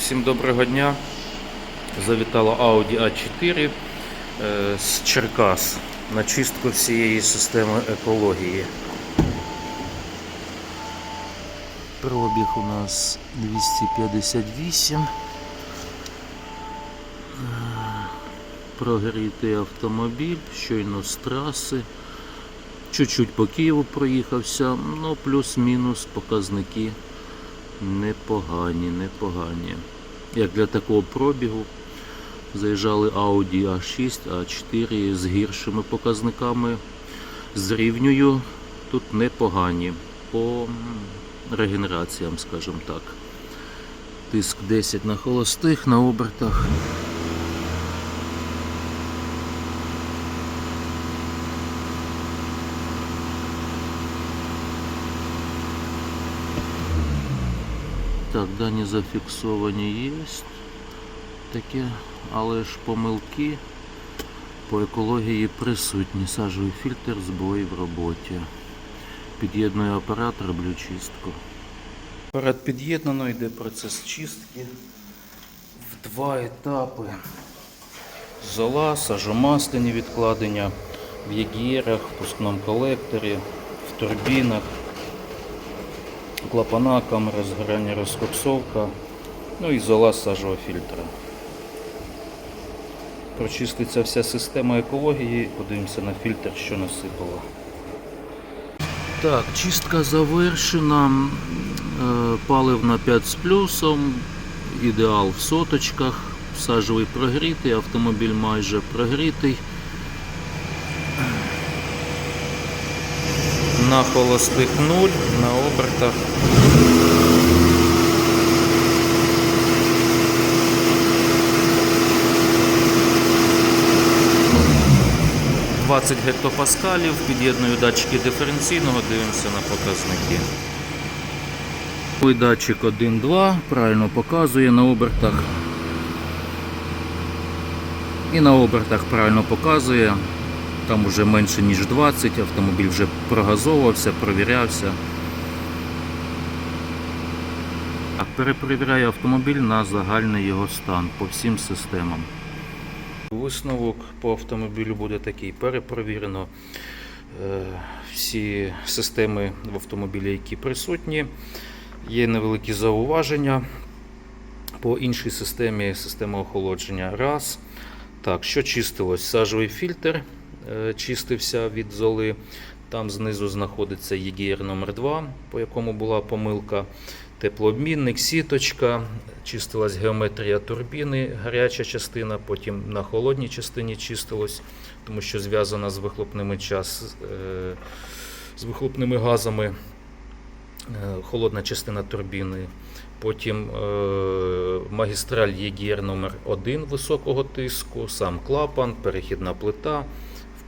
Всім доброго дня. Завітала Audi A4 е, з Черкас на чистку всієї системи екології. Пробіг у нас 258. Е, Прогрітий автомобіль, щойно з траси. Чуть-чуть по Києву проїхався, ну плюс-мінус показники непогані, непогані. Як для такого пробігу заїжджали Audi A6, A4 з гіршими показниками. Зрівнюю тут непогані по регенераціям, скажімо так. Тиск 10 на холостих, на обертах. Так, дані зафіксовані є. Таке, але ж помилки по екології присутні. Сажовий фільтр, збої в роботі. Під'єдную апарат, роблю чистку. Апарат під'єднано, йде процес чистки в два етапи. Зола, сажомасляні відкладення в єгірах, в пускному колекторі, в турбінах клапана, камера згорання розкоксовка, ну і зола сажового фільтра. Прочиститься вся система екології, подивимося на фільтр, що насипало. Так, чистка завершена. Е, Паливна 5 з плюсом, ідеал в соточках, сажовий прогрітий, автомобіль майже прогрітий. На холостих 0, на обертах. – 20 гектопаскалів, під'єдную датчики диференційного, дивимося на показники. Датчик 1-2, правильно показує на обертах. І на обертах правильно показує. Там вже менше ніж 20, автомобіль вже прогазовувався, провірявся. Перепровіряю автомобіль на загальний його стан по всім системам. Висновок по автомобілю буде такий. Перепровірено е, всі системи в автомобілі, які присутні. Є невеликі зауваження по іншій системі, система охолодження. Раз. Так, що чистилось? Сажовий фільтр чистився від золи. Там знизу знаходиться EGR номер 2 по якому була помилка. Теплообмінник, сіточка, чистилась геометрія турбіни, гаряча частина, потім на холодній частині чистилось, тому що зв'язана з вихлопними час, е, з вихлопними газами. Е, Холодна частина турбіни. Потім е, магістраль EGR номер 1 високого тиску, сам клапан, перехідна плита,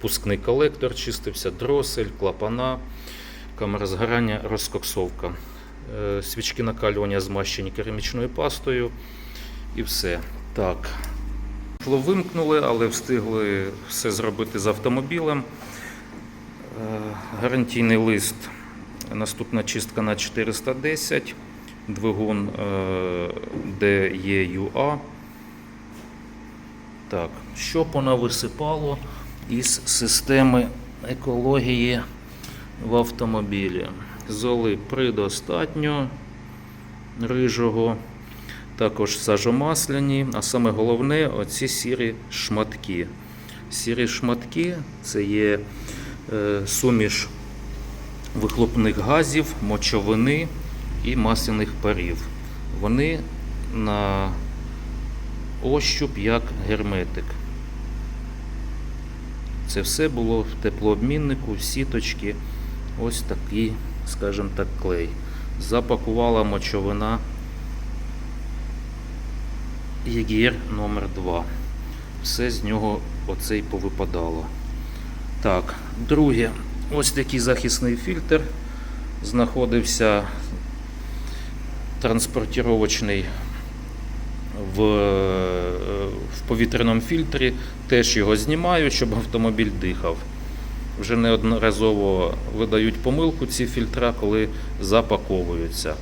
впускний колектор чистився, дросель, клапана, камера згорання, розкоксовка. Е, Свічки накалювання змащені керамічною пастою і все. Так. Вимкнули, але встигли все зробити з автомобілем. Е, Гарантійний лист. Наступна чистка на 410. Двигун е, DEUA. Так, що понависипало із системи екології в автомобілі? Золи предостатньо рижого, також сажомасляні, а саме головне оці сірі шматки. Сірі шматки це є е, суміш вихлопних газів, мочовини і масляних парів. Вони на ощуп як герметик. Це все було в теплообміннику, сіточки. Ось такий, скажімо так, клей. Запакувала мочовина ЄГР номер 2 Все з нього оце й повипадало. Так, друге, ось такий захисний фільтр знаходився транспортировочний в, в повітряному фільтрі. Теж його знімаю, щоб автомобіль дихав. Вже неодноразово видають помилку ці фільтра, коли запаковуються.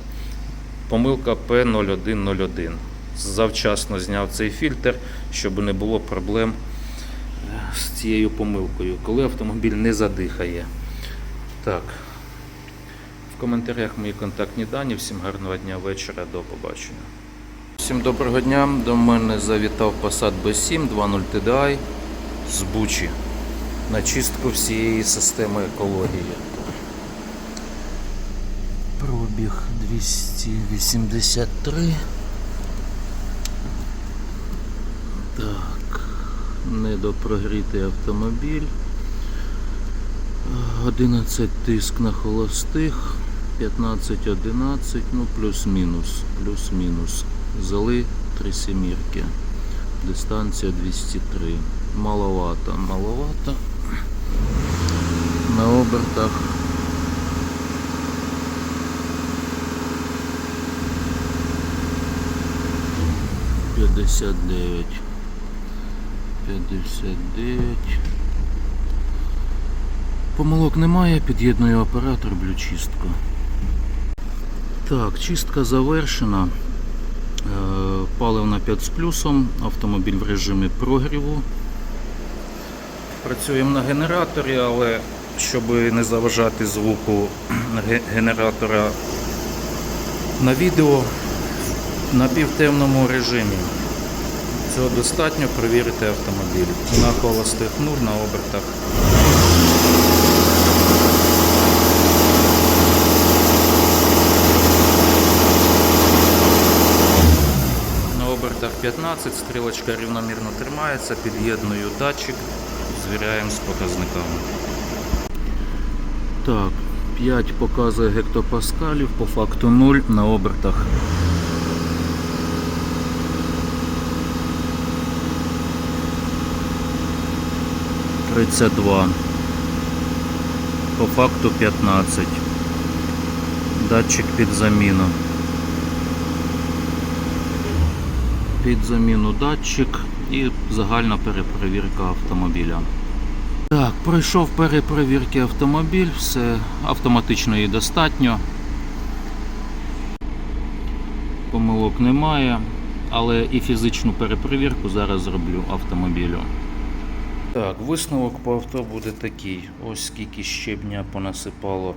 Помилка P0101. завчасно зняв цей фільтр, щоб не було проблем е, з цією помилкою, коли автомобіль не задихає. Так. В коментарях мої контактні дані. Всім гарного дня, вечора, до побачення. Всім доброго дня. До мене завітав Passat B7 2.0 TDI з Бучі на чистку всієї системи екології. Пробіг 283. Так, недопрогрітий автомобіль. 11 тиск на холостих, 15-11, ну плюс-мінус, плюс-мінус. Зали 3 семірки. Дистанція 203. Маловато, маловато. На обертах. П'ятдесят дев'ять. П'ятдесят дев'ять. Помилок немає, під'єдную оператор, роблю чистку. Так, чистка завершена. Е, Паливна 5 з плюсом, автомобіль в режимі прогріву. Працюємо на генераторі, але щоб не заважати звуку генератора на відео на півтемному режимі. Цього достатньо перевірити автомобіль. На холостих нуль, на обертах На обертах 15, стрілочка рівномірно тримається, під'єдную датчик, звіряємо з показниками. Так, 5 показує гектопаскалів, по факту 0 на обертах. Тридцять два. По факту 15. Датчик під заміну. Під заміну датчик і загальна перепровірка автомобіля. Так, пройшов перепровірки автомобіль, все автоматично і достатньо. Помилок немає, але і фізичну перепровірку зараз зроблю автомобілю. Так, висновок по авто буде такий. Ось скільки щебня понасипало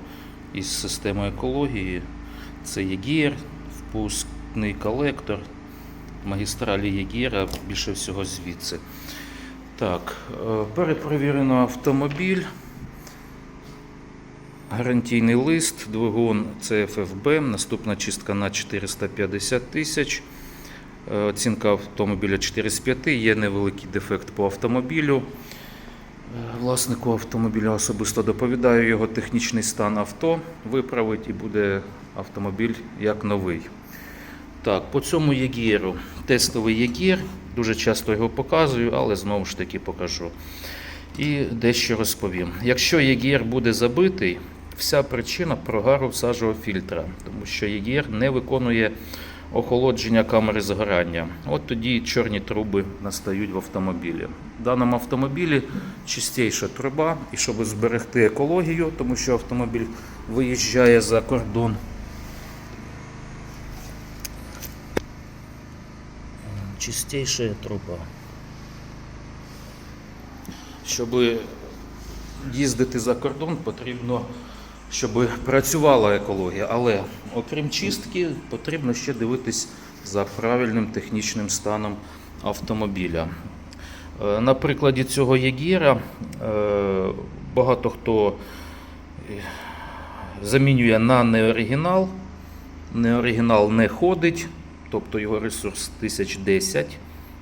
із системи екології. Це ЄГІР, впускний колектор, магістралі Єгіра, більше всього звідси. Так, е, перепровірено автомобіль. Гарантійний лист, двигун CFFB, наступна чистка на 450 тисяч. Е, Оцінка автомобіля 4 з 5, є невеликий дефект по автомобілю. Е, Власнику автомобіля особисто доповідаю його технічний стан авто, виправить і буде автомобіль як новий. Так, по цьому єгіру. Тестовий єгір. Дуже часто його показую, але знову ж таки покажу. І дещо розповім. Якщо єгір буде забитий, вся причина прогару всажого фільтра, тому що єгір не виконує охолодження камери згорання. От тоді чорні труби настають в автомобілі. В даному автомобілі чистіша труба, і щоб зберегти екологію, тому що автомобіль виїжджає за кордон. Чистейшая труба. Щоб їздити за кордон, потрібно, щоб працювала екологія. Але окрім чистки, потрібно ще дивитись за правильним технічним станом автомобіля. Е, На прикладі цього Єгіра е, багато хто е, замінює на неоригінал. Неоригінал не ходить, тобто його ресурс 1010,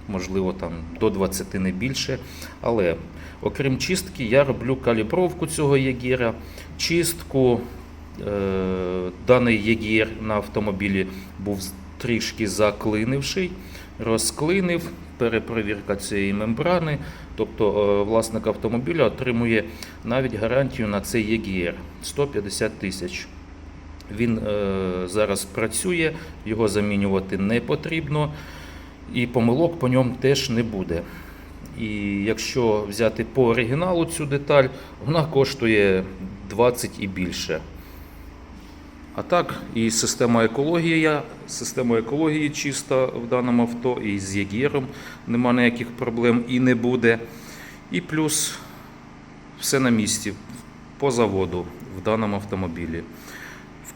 можливо там до 20 не більше. Але окрім чистки, я роблю калібровку цього єгіра, чистку. Е, Даний єгір на автомобілі був трішки заклинивший, розклинив, перепровірка цієї мембрани. Тобто е, власник автомобіля отримує навіть гарантію на цей єгір 150 тисяч. Він е, зараз працює, його замінювати не потрібно, і помилок по ньому теж не буде. І якщо взяти по оригіналу цю деталь, вона коштує 20 і більше. А так, і система екології, система екології чиста в даному авто, і з ягіром нема ніяких проблем і не буде. І плюс все на місці по заводу в даному автомобілі